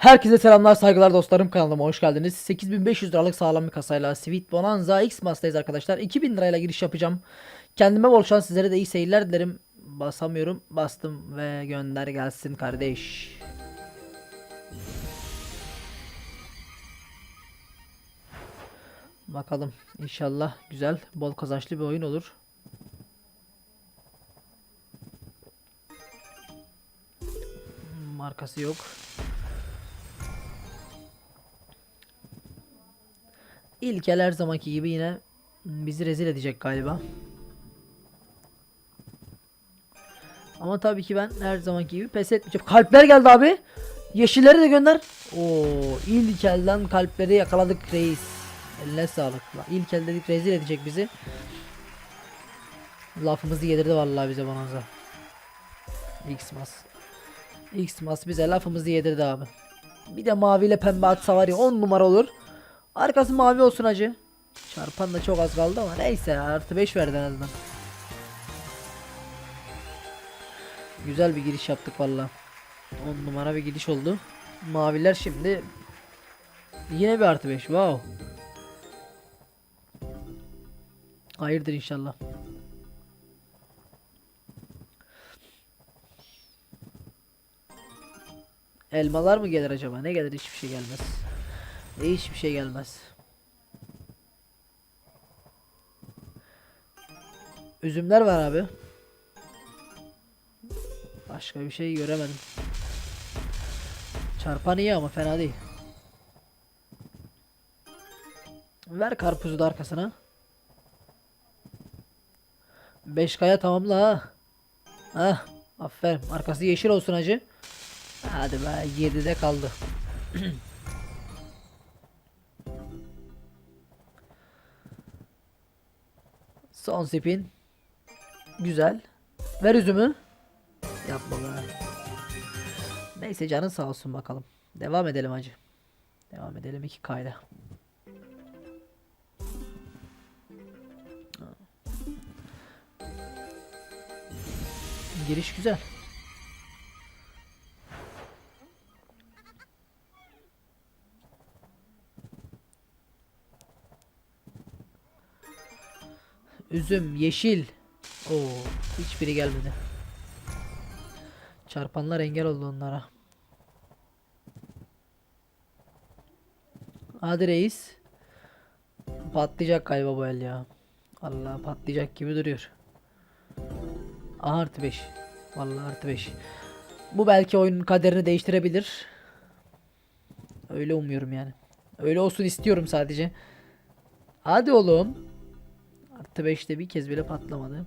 Herkese selamlar saygılar dostlarım kanalıma hoş geldiniz. 8500 liralık sağlam bir kasayla Sweet Bonanza X Mass'tayız arkadaşlar. 2000 lirayla giriş yapacağım. Kendime bol şans sizlere de iyi seyirler dilerim. Basamıyorum bastım ve gönder gelsin kardeş. Bakalım inşallah güzel bol kazançlı bir oyun olur. Markası yok. İlkel her zamanki gibi yine bizi rezil edecek galiba. Ama tabii ki ben her zamanki gibi pes etmeyeceğim. Kalpler geldi abi. Yeşilleri de gönder. Oo, İlkel'den kalpleri yakaladık reis. Eline sağlık. İlkel dedik rezil edecek bizi. Lafımızı yedirdi vallahi bize bonanza. X-Mas. X-Mas bize lafımızı yedirdi abi. Bir de maviyle pembe atsa var ya 10 numara olur. Arkası mavi olsun acı. Çarpan da çok az kaldı ama neyse artı 5 verdi en azından. Güzel bir giriş yaptık valla. 10 numara bir giriş oldu. Maviler şimdi yine bir artı 5 wow. Hayırdır inşallah. Elmalar mı gelir acaba? Ne gelir? Hiçbir şey gelmez. Hiçbir şey gelmez. Üzümler var abi. Başka bir şey göremedim. Çarpan iyi ama fena değil. Ver karpuzu da arkasına. 5 kaya tamamla ha. Hah. Aferin. Arkası yeşil olsun acı. Hadi be 7'de kaldı. Son spin. Güzel. Ver üzümü. Yapma be. Neyse canın sağ olsun bakalım. Devam edelim hacı. Devam edelim 2 kayda. Giriş güzel. Üzüm, yeşil. Oo, hiçbiri gelmedi. Çarpanlar engel oldu onlara. Hadi reis. Patlayacak galiba bu el ya. Allah patlayacak gibi duruyor. Artı 5. Vallahi artı 5. Bu belki oyunun kaderini değiştirebilir. Öyle umuyorum yani. Öyle olsun istiyorum sadece. Hadi oğlum. Artı 5'te bir kez bile patlamadı.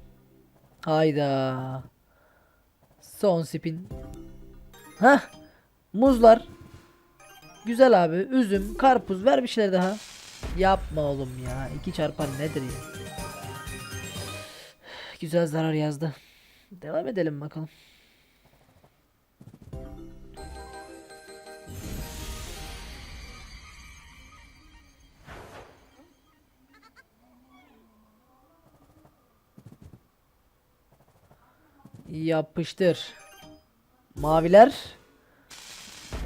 Hayda. Son spin. Hah. Muzlar. Güzel abi. Üzüm, karpuz ver bir şeyler daha. Yapma oğlum ya. 2 çarpan nedir ya? Güzel zarar yazdı. Devam edelim bakalım. Yapıştır. Maviler.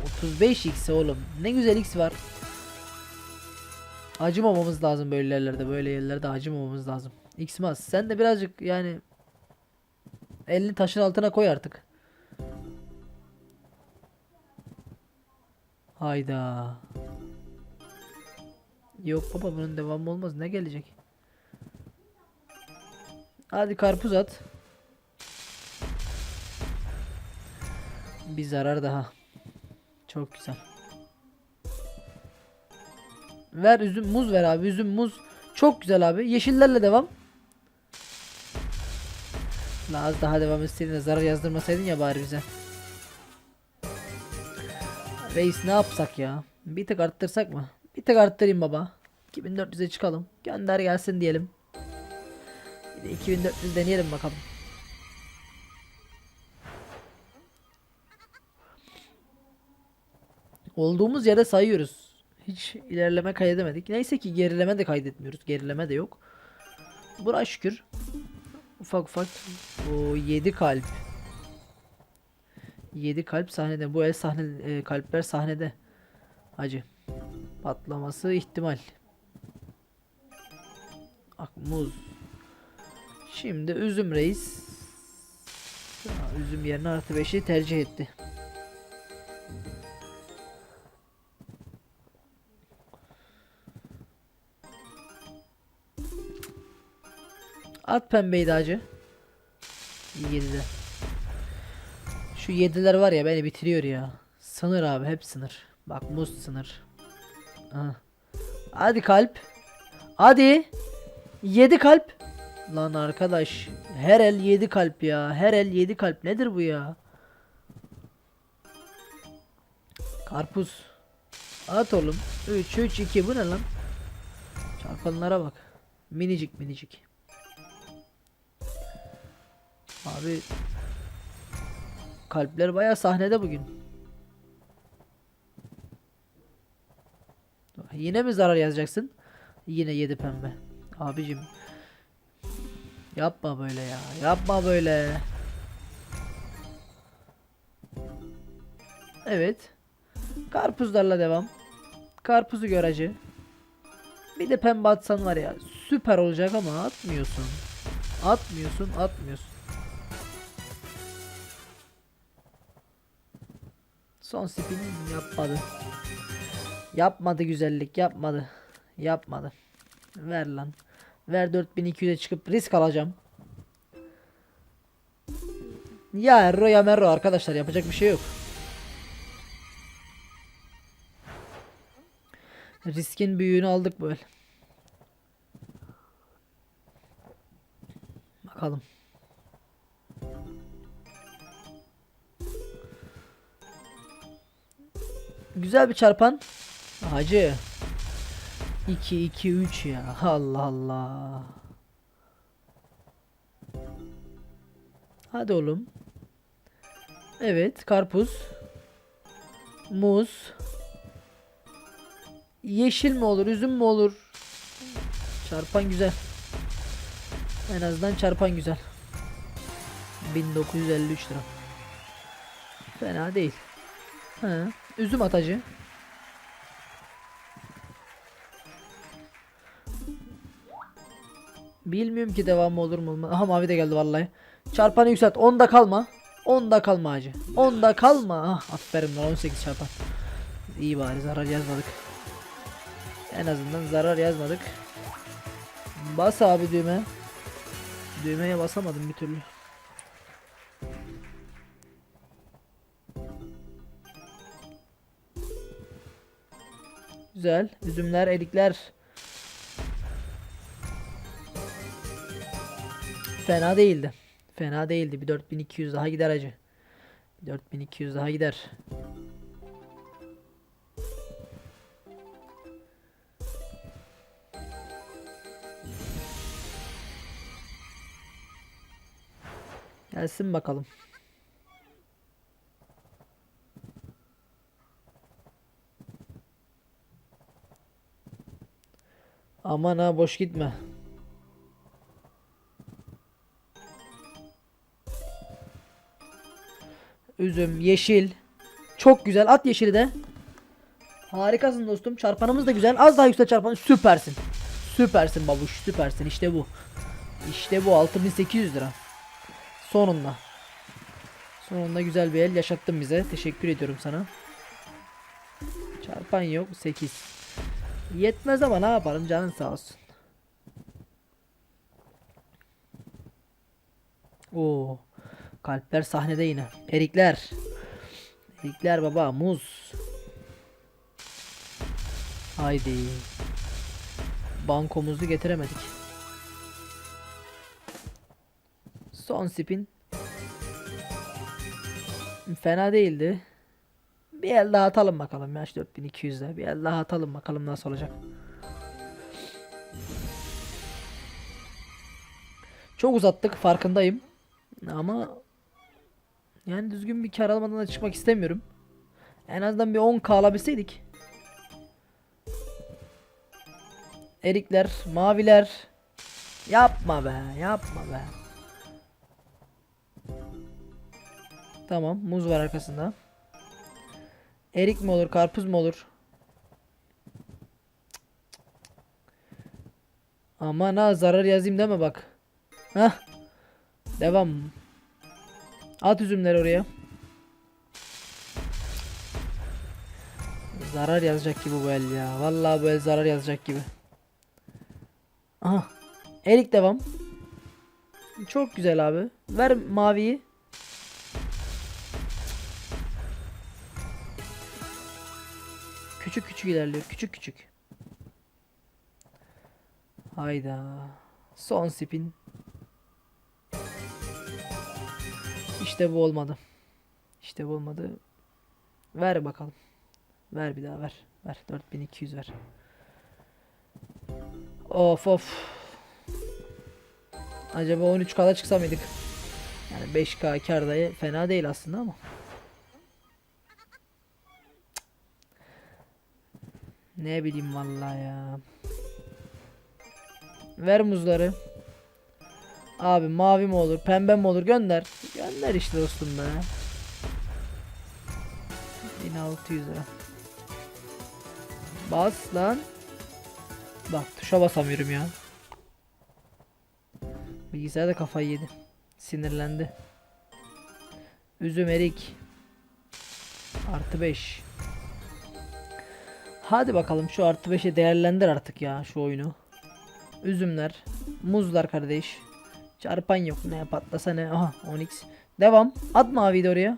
35 x oğlum. Ne güzel x var. Acımamamız lazım böyle yerlerde. Böyle yerlerde acımamamız lazım. X mas. Sen de birazcık yani elini taşın altına koy artık. Hayda. Yok baba bunun devamı olmaz. Ne gelecek? Hadi karpuz at. Bir zarar daha. Çok güzel. Ver üzüm muz ver abi üzüm muz. Çok güzel abi. Yeşillerle devam. La az daha devam etseydin zarar yazdırmasaydın ya bari bize. Reis ne yapsak ya? Bir tık arttırsak mı? Bir tık arttırayım baba. 2400'e çıkalım. Gönder gelsin diyelim. Bir de 2400 deneyelim bakalım. Olduğumuz yere sayıyoruz. Hiç ilerleme kaydedemedik. Neyse ki gerileme de kaydetmiyoruz. Gerileme de yok. Buna şükür. Ufak ufak. O 7 kalp. 7 kalp sahnede. Bu el sahne e, kalpler sahnede. Hacı. Patlaması ihtimal. Ak muz. Şimdi üzüm reis. Üzüm yerine artı 5'i tercih etti. At pembeyi de hacı. 7'de. Şu 7'ler var ya beni bitiriyor ya. Sınır abi hep sınır. Bak muz sınır. Aha. Hadi kalp. Hadi. 7 kalp. Lan arkadaş. Her el 7 kalp ya. Her el 7 kalp. Nedir bu ya? Karpuz. At oğlum. 3 3 2 bu ne lan? Çarpanlara bak. Minicik minicik. Abi kalpler bayağı sahnede bugün. Yine mi zarar yazacaksın? Yine 7 pembe. Abicim. Yapma böyle ya. Yapma böyle. Evet. Karpuzlarla devam. Karpuzu gör acı. Bir de pembe atsan var ya. Süper olacak ama atmıyorsun. Atmıyorsun, atmıyorsun. Son spin yapmadı. Yapmadı güzellik, yapmadı. Yapmadı. Ver lan. Ver 4200'e çıkıp risk alacağım. Ya Erro ya Merro arkadaşlar yapacak bir şey yok. Riskin büyüğünü aldık böyle. Bakalım. Güzel bir çarpan. Hacı. 2 2 3 ya. Allah Allah. Hadi oğlum. Evet, karpuz. Muz. Yeşil mi olur, üzüm mü olur? Çarpan güzel. En azından çarpan güzel. 1953 lira. Fena değil. He, üzüm atacı. Bilmiyorum ki devamı olur mu olmaz. Aha mavi de geldi vallahi. Çarpanı yükselt. 10'da kalma. 10'da kalma hacı. 10'da kalma. Ah, aferin lan 18 çarpan. İyi bari zarar yazmadık. En azından zarar yazmadık. Bas abi düğme. Düğmeye basamadım bir türlü. Güzel. Üzümler, erikler. Fena değildi. Fena değildi. Bir 4200 daha gider acı. Bir 4200 daha gider. Gelsin bakalım. Aman ha boş gitme. Üzüm, yeşil. Çok güzel. At yeşili de. Harikasın dostum. Çarpanımız da güzel. Az daha yüksel çarpanı. Süpersin. Süpersin babuş. Süpersin. İşte bu. İşte bu. 6800 lira. Sonunda. Sonunda güzel bir el yaşattın bize. Teşekkür ediyorum sana. Çarpan yok. 8. Yetmez ama ne yapalım canın sağ olsun. Oo. Kalpler sahnede yine. Erikler. Erikler baba. Muz. Haydi. Bankomuzu getiremedik. Son spin. Fena değildi. Bir el daha atalım bakalım ya 4200'de. Bir el daha atalım bakalım nasıl olacak. Çok uzattık farkındayım. Ama yani düzgün bir kar almadan da çıkmak istemiyorum. En azından bir 10k alabilseydik. Erikler, maviler. Yapma be, yapma be. Tamam. Muz var arkasında. Erik mi olur? Karpuz mu olur? Aman ha zarar yazayım deme bak. Hah. Devam. At üzümleri oraya. Zarar yazacak gibi bu el ya. Vallahi bu el zarar yazacak gibi. Aha. Erik devam. Çok güzel abi. Ver maviyi. Küçük küçük ilerliyor. Küçük küçük. Hayda. Son spin. İşte bu olmadı. İşte bu olmadı. Ver bakalım. Ver bir daha ver. Ver 4200 ver. Of of. Acaba 13K'da çıksa mıydık? Yani 5K kardayı fena değil aslında ama. Ne bileyim vallahi ya. Ver muzları. Abi mavi mi olur, pembe mi olur gönder. Gönder işte dostum be. 1600 lira. Bas lan. Bak tuşa basamıyorum ya. Bilgisayar da kafayı yedi. Sinirlendi. Üzüm erik. Artı 5. Hadi bakalım şu artı 5'e değerlendir artık ya şu oyunu. Üzümler. Muzlar kardeş. Çarpan yok. Ne patlasa ne. Aha 10x. Devam. At maviyi de oraya.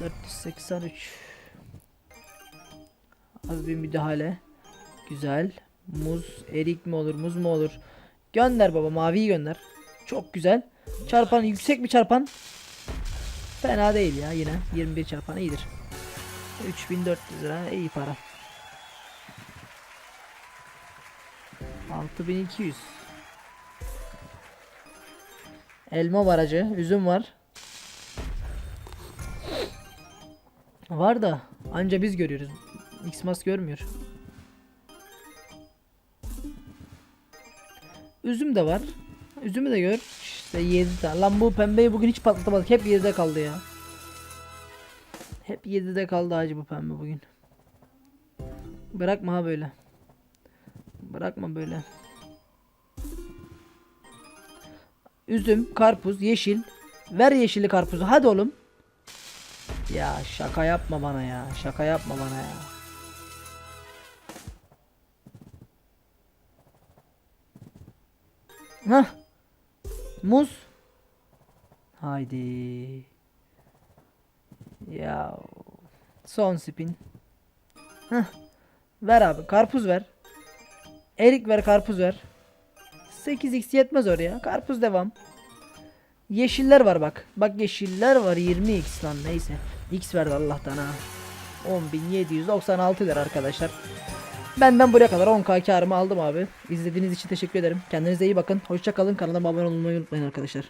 483. Az bir müdahale. Güzel. Muz, erik mi olur, muz mu olur? Gönder baba, maviyi gönder. Çok güzel. Çarpan yüksek bir çarpan. Fena değil ya yine. 21 çarpan iyidir. 3400 lira iyi para. 6200. Elma var acı, üzüm var. Var da anca biz görüyoruz. Xmas görmüyor. Üzüm de var. Üzümü de gör. İşte 7 tane. Lan bu pembeyi bugün hiç patlatamadık. Hep 7'de kaldı ya. Hep 7'de kaldı hacı bu pembe bugün. Bırakma böyle. Bırakma böyle. Üzüm, karpuz, yeşil. Ver yeşili karpuzu. Hadi oğlum. Ya şaka yapma bana ya. Şaka yapma bana ya. Hah. Muz. Haydi. Ya. Son spin. Hah. Ver abi. Karpuz ver. Erik ver karpuz ver. 8x yetmez oraya. Karpuz devam. Yeşiller var bak. Bak yeşiller var 20x lan neyse. X verdi Allah'tan ha. 10.796 lira arkadaşlar. Benden buraya kadar 10k karımı aldım abi. İzlediğiniz için teşekkür ederim. Kendinize iyi bakın. Hoşça kalın. Kanalıma abone olmayı unutmayın arkadaşlar.